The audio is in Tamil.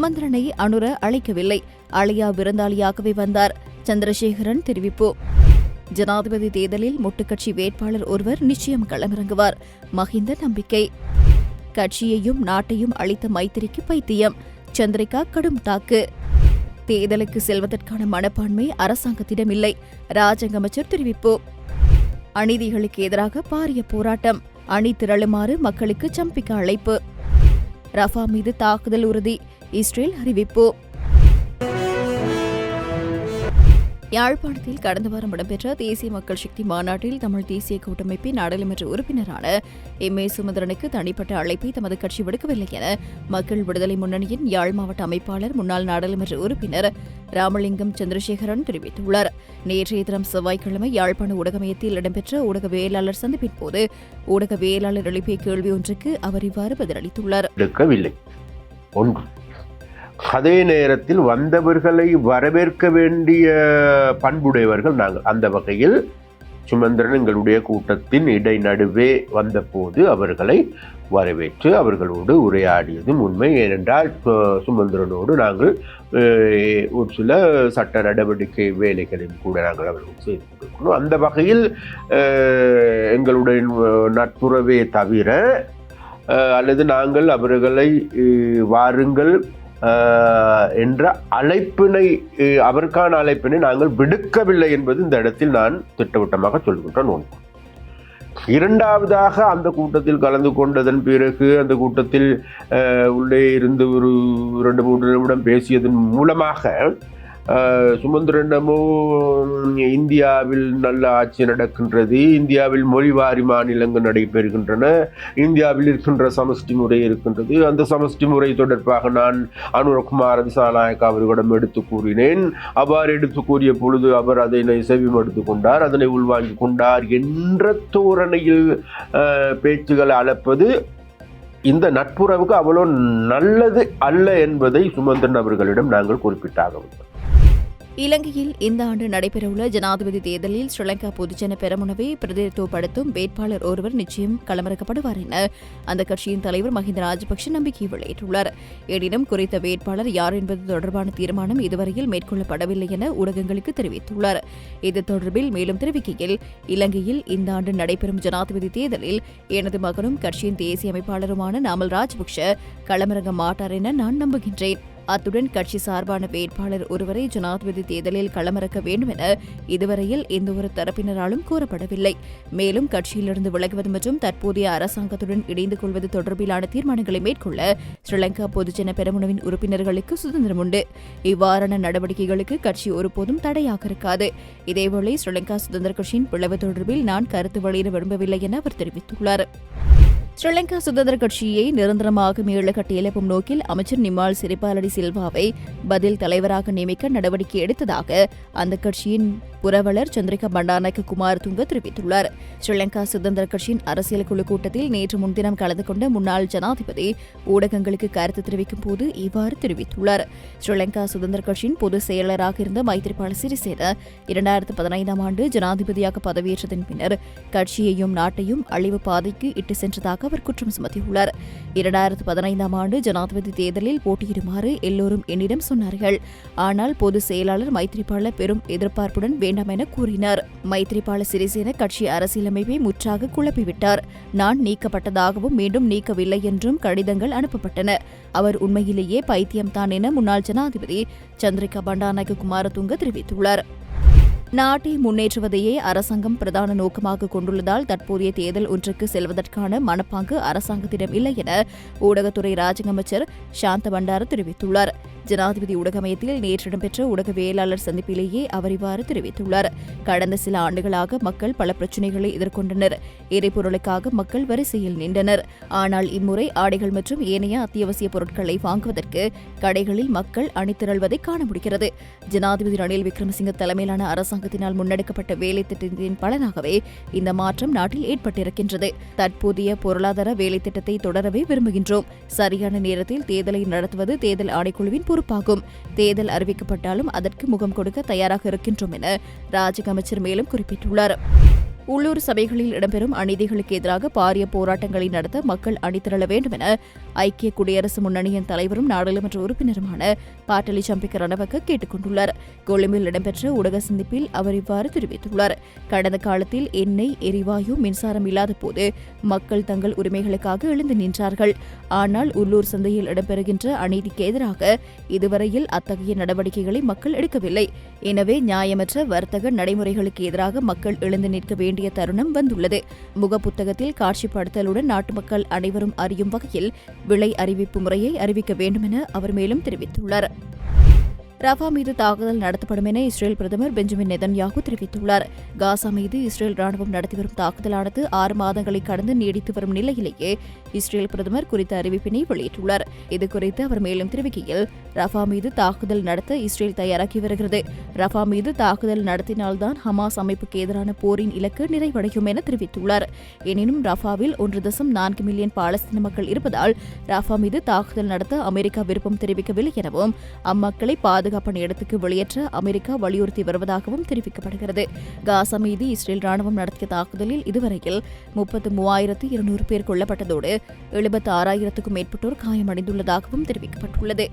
சுமந்திரனை அனுர அழைக்கவில்லை. அழியா விருந்தாளியாகவே வந்தார். சந்திரசேகரன் தெரிவிப்பு. ஜனாதிபதி தேர்தலில் முட்டுக்கட்சி வேட்பாளர் ஒருவர் நிச்சயம் களமிறங்குவார். மஹிந்த நம்பிக்கை. கட்சியையும் நாட்டையும் அளித்த மைத்திரிக்கு பைத்தியம். சந்திரிகா கடும் தாக்கு. தேர்தலுக்கு செல்வதற்கான மனப்பான்மை அரசாங்கத்திடம் இல்லை ராஜாங்க அமைச்சர் தெரிவிப்பு. அநீதிகளுக்கு எதிராக பாரிய போராட்டம். அணி திரளுமாறு மக்களுக்கு சம்பிக்க அழைப்பு. ரஃபா மீது தாக்குதல் உறுதி. இஸ்ரேல் அறிவிப்பு. யாழ்ப்பாணத்தில் கடந்த வாரம் இடம்பெற்ற தேசிய மக்கள் சக்தி மாநாட்டில் தமிழ் தேசிய கூட்டமைப்பின் நாடாளுமன்ற உறுப்பினரான எம். ஏ. சுமந்திரனுக்கு தனிப்பட்ட அழைப்பை தமது கட்சி விடுக்கவில்லை என மக்கள் விடுதலை முன்னணியின் யாழ் மாவட்ட அமைப்பாளர் முன்னாள் நாடாளுமன்ற உறுப்பினர் ராமலிங்கம் சந்திரசேகரன் தெரிவித்துள்ளார். நேற்றைய தினம் செவ்வாய்க்கிழமை யாழ்ப்பாண ஊடகமயத்தில் இடம்பெற்ற ஊடகவியலாளர் சந்திப்பின் போது ஊடகவியலாளர் எழுப்பிய கேள்வி ஒன்றுக்கு அவர் இவ்வாறு பதிலளித்துள்ளார். அதே நேரத்தில் வந்தவர்களை வரவேற்க வேண்டிய பண்புடையவர்கள் நாங்கள். அந்த வகையில் சுமந்திரன் எங்களுடைய கூட்டத்தின் இடை நடுவே வந்தபோது அவர்களை வரவேற்று அவர்களோடு உரையாடியதும் உண்மை. ஏனென்றால் சுமந்திரனோடு நாங்கள் ஒரு சில சட்ட நடவடிக்கை வேலைகளையும் கூட நாங்கள் அவர்கள் செய்து கொண்டிருக்கிறோம் அந்த வகையில் எங்களுடைய நட்புறவே தவிர அல்லது நாங்கள் அவர்களை வாருங்கள் என்ற அழைப்பினை அவருக்கான அழைப்பினை நாங்கள் விடுக்கவில்லை என்பது இந்த இடத்தில் நான் திட்டவட்டமாக சொல்கின்றேன் ஒன்று இரண்டாவதாக அந்த கூட்டத்தில் கலந்து கொண்டதன் பிறகு அந்த கூட்டத்தில் உள்ளே இருந்து ஒரு இரண்டு மூன்று நிமிடம் பேசியதன் மூலமாக சுமந்திரனமும் சுமந்திரனமோ இந்தியாவில் நல்ல ஆட்சி நடக்கின்றது. இந்தியாவில் மொழிவாரி மாநிலங்கள் நடைபெறுகின்றன. இந்தியாவில் இருக்கின்ற சமஷ்டி முறை இருக்கின்றது. அந்த சமஷ்டி முறை தொடர்பாக நான் அனுரகுமார் திசாநாயக் அவர்களிடம் எடுத்து கூறினேன். அவ்வாறு எடுத்து கூறிய பொழுது அவர் அதனை செவிமடுத்து கொண்டார். அதனை உள்வாங்கிக் கொண்டார் என்ற தோரணையில் பேச்சுகளை அளப்பது இந்த நட்புறவுக்கு அவ்வளோ நல்லது அல்ல என்பதை சுமந்திரன் அவர்களிடம் நாங்கள் குறிப்பிட்டாக வேண்டும் இலங்கையில் இந்த ஆண்டு நடைபெறவுள்ள ஜனாதிபதி தேர்தலில் ஸ்ரீலங்கா பொதுஜன பெரமுனவை பிரதிநிதித்துவப்படுத்தும் வேட்பாளர் ஒருவர் நிச்சயம் களமிறக்கப்படுவார் என அந்த கட்சியின் தலைவர் மஹிந்த ராஜபக்ஷ நம்பிக்கை வெளியிட்டுள்ளார். எனினும் குறித்த வேட்பாளர் யார் என்பது தொடர்பான தீர்மானம் இதுவரையில் மேற்கொள்ளப்படவில்லை என ஊடகங்களுக்கு தெரிவித்துள்ளார். இது தொடர்பில் மேலும் தெரிவிக்கையில் இலங்கையில் இந்த ஆண்டு நடைபெறும் ஜனாதிபதி தேர்தலில் எனது மகனும் கட்சியின் தேசிய அமைப்பாளருமான நாமல் ராஜபக்ஷ களமிறங்க மாட்டார் என நான் நம்புகின்றேன். அத்துடன் கட்சி சார்பான வேட்பாளர் ஒருவரை ஜனாதிபதி தேர்தலில் களமிறக்க வேண்டும் என இதுவரையில் எந்தவொரு தரப்பினராலும் கூறப்படவில்லை. மேலும் கட்சியிலிருந்து விலகுவது மற்றும் தற்போதைய அரசாங்கத்துடன் இணைந்து கொள்வது தொடர்பிலான தீர்மானங்களை மேற்கொள்ள ஸ்ரீலங்கா பொதுஜன பெரமுனவின் உறுப்பினர்களுக்கு சுதந்திரம் உண்டு. இவ்வாறான நடவடிக்கைகளுக்கு கட்சி ஒருபோதும் தடையாக இருக்காது. இதேவேளை ஸ்ரீலங்கா சுதந்திர கட்சியின் பிளவு தொடர்பில் நான் கருத்து வெளியிட விரும்பவில்லை என அவர் தெரிவித்துள்ளார். ஸ்ரீலங்கா சுதந்திர கட்சியை நிரந்தரமாக மீள கட்டியெழுப்பும் நோக்கில் அமைச்சர் நிமால் சிரிபாலடி சில்வாவை பதில் தலைவராக நியமிக்க நடவடிக்கை எடுத்ததாக அந்த கட்சியின் புரவலர் சந்திரிகா பண்டாரநாயக்க குமார் துங்க தெரிவித்துள்ளார். ஸ்ரீலங்கா சுதந்திர கட்சியின் அரசியல் குழு கூட்டத்தில் நேற்று முன்தினம் கலந்து கொண்ட முன்னாள் ஜனாதிபதி ஊடகங்களுக்கு கருத்து தெரிவிக்கும் போது இவ்வாறு தெரிவித்துள்ளார். ஸ்ரீலங்கா சுதந்திர கட்சியின் பொதுச் செயலராக இருந்த மைத்திரிபால சிறிசேன இரண்டாயிரத்து பதினைந்தாம் ஆண்டு ஜனாதிபதியாக பதவியேற்றதன் பின்னர் கட்சியையும் நாட்டையும் அழிவு பாதைக்கு இட்டு சென்றதாக அவர் குற்றம் சுமத்தியுள்ளார். இரண்டாயிரத்து பதினைந்தாம் ஆண்டு ஜனாதிபதி தேர்தலில் போட்டியிடுமாறு எல்லோரும் என்னிடம் சொன்னார்கள். ஆனால் பொதுச் செயலாளர் மைத்ரிபால பெரும் எதிர்பார்ப்புடன் வேண்டாம் என கூறினார். மைத்ரிபால சிறிசேன கட்சி அரசியலமைப்பை முற்றாக குழப்பிவிட்டார். நான் நீக்கப்பட்டதாகவும் மீண்டும் நீக்கவில்லை என்றும் கடிதங்கள் அனுப்பப்பட்டன. அவர் உண்மையிலேயே பைத்தியம்தான் என முன்னாள் ஜனாதிபதி சந்திரிகா பண்டாநாயக குமாரதுங்க தெரிவித்துள்ளார். நாட்டை முன்னேற்றுவதையே அரசாங்கம் பிரதான நோக்கமாக கொண்டுள்ளதால் தற்போதைய தேர்தல் ஒன்றுக்கு செல்வதற்கான மனப்பாங்கு அரசாங்கத்திடம் இல்லை என ஊடகத்துறை ராஜ்ய அமைச்சர் சாந்த பண்டார தெரிவித்துள்ளார். ஜனாதிபதி ஊடகமயத்தில் நேற்று இடம்பெற்ற ஊடகவியலாளர் சந்திப்பிலேயே அவர் இவ்வாறு தெரிவித்துள்ளார். கடந்த சில ஆண்டுகளாக மக்கள் பல பிரச்சினைகளை எதிர்கொண்டனர். எரிபொருளுக்காக மக்கள் வரிசையில் நின்றனர். ஆனால் இம்முறை ஆடைகள் மற்றும் ஏனைய அத்தியாவசிய பொருட்களை வாங்குவதற்கு கடைகளில் மக்கள் அணிதிரள்வதை காண முடிகிறது. ஜனாதிபதி ரணில் விக்ரமசிங்க தலைமையிலான அரசாங்கம் அரசாங்கத்தினால் முன்னெடுக்கப்பட்ட வேலை திட்டத்தின் பலனாகவே இந்த மாற்றம் நாட்டில் ஏற்பட்டிருக்கின்றது. தற்போதைய பொருளாதார வேலை திட்டத்தை தொடரவே விரும்புகின்றோம். சரியான நேரத்தில் தேர்தலை நடத்துவது தேர்தல் ஆணைக்குழுவின் பொறுப்பாகும். தேர்தல் அறிவிக்கப்பட்டாலும் அதற்கு முகம் கொடுக்க தயாராக இருக்கின்றோம் என ராஜக அமைச்சர் மேலும் குறிப்பிட்டுள்ளார். உள்ளூர் சபைகளில் இடம்பெறும் அநீதிகளுக்கு எதிராக பாரிய போராட்டங்களை நடத்த மக்கள் அணிதிரள வேண்டும் என ஐக்கிய குடியரசு முன்னணியின் தலைவரும் நாடாளுமன்ற உறுப்பினருமான பாட்டலி சம்பிக்க ரணவக்க கேட்டுக் கொண்டுள்ளார். கொழும்பில் இடம்பெற்ற ஊடக சந்திப்பில் அவர் இவ்வாறு தெரிவித்துள்ளார். கடந்த காலத்தில் எண்ணெய் எரிவாயு மின்சாரம் இல்லாத போது மக்கள் தங்கள் உரிமைகளுக்காக எழுந்து நின்றார்கள். ஆனால் உள்ளூர் சந்தையில் இடம்பெறுகின்ற அநீதிக்கு எதிராக இதுவரையில் அத்தகைய நடவடிக்கைகளை மக்கள் எடுக்கவில்லை. எனவே நியாயமற்ற வர்த்தக நடைமுறைகளுக்கு எதிராக மக்கள் எழுந்து நிற்க வேண்டும் வேண்டிய தருணம் வந்துள்ளது. முகப்புத்தகத்தில் காட்சிப்படுத்தலுடன் நாட்டு மக்கள் அனைவரும் அறியும் வகையில் விலை அறிவிப்பு முறையை அறிவிக்க வேண்டும் என அவர் மேலும் தெரிவித்துள்ளார். ரஃபா மீது தாக்குதல் நடத்தப்படும் என இஸ்ரேல் பிரதமர் பெஞ்சமின் நெதன்யாகு தெரிவித்துள்ளார். காசா மீது இஸ்ரேல் ராணுவம் நடத்தி வரும் தாக்குதலானது ஆறு மாதங்களை கடந்து நீடித்து வரும் நிலையிலேயே இஸ்ரேல் பிரதமர் குறித்த அறிவிப்பினை வெளியிட்டுள்ளார். இதுகுறித்து அவர் மேலும் தெரிவிக்கையில் ரஃபா மீது தாக்குதல் நடத்த இஸ்ரேல் தயாராகி வருகிறது. ரஃபா மீது தாக்குதல் நடத்தினால்தான் ஹமாஸ் அமைப்புக்கு எதிரான போரின் இலக்கு நிறைவடையும் என தெரிவித்துள்ளார். எனினும் ரஃபாவில் ஒன்று தசம் நான்கு மில்லியன் பாலஸ்தீன மக்கள் இருப்பதால் ரஃபா மீது தாக்குதல் நடத்த அமெரிக்கா விருப்பம் தெரிவிக்கவில்லை எனவும் அம்மக்களை பாதுகாப்பு இடத்துக்கு வெளியேற்ற அமெரிக்கா வலியுறுத்தி வருவதாகவும் தெரிவிக்கப்படுகிறது. காசா மீது இஸ்ரேல் ராணுவம் நடத்திய தாக்குதலில் இதுவரையில் முப்பத்து மூவாயிரத்து இருநூறு பேர் கொல்லப்பட்டதோடு எழுபத்து ஆறாயிரத்துக்கும் மேற்பட்டோர் காயமடைந்துள்ளதாகவும் தெரிவிக்கப்பட்டுள்ளது.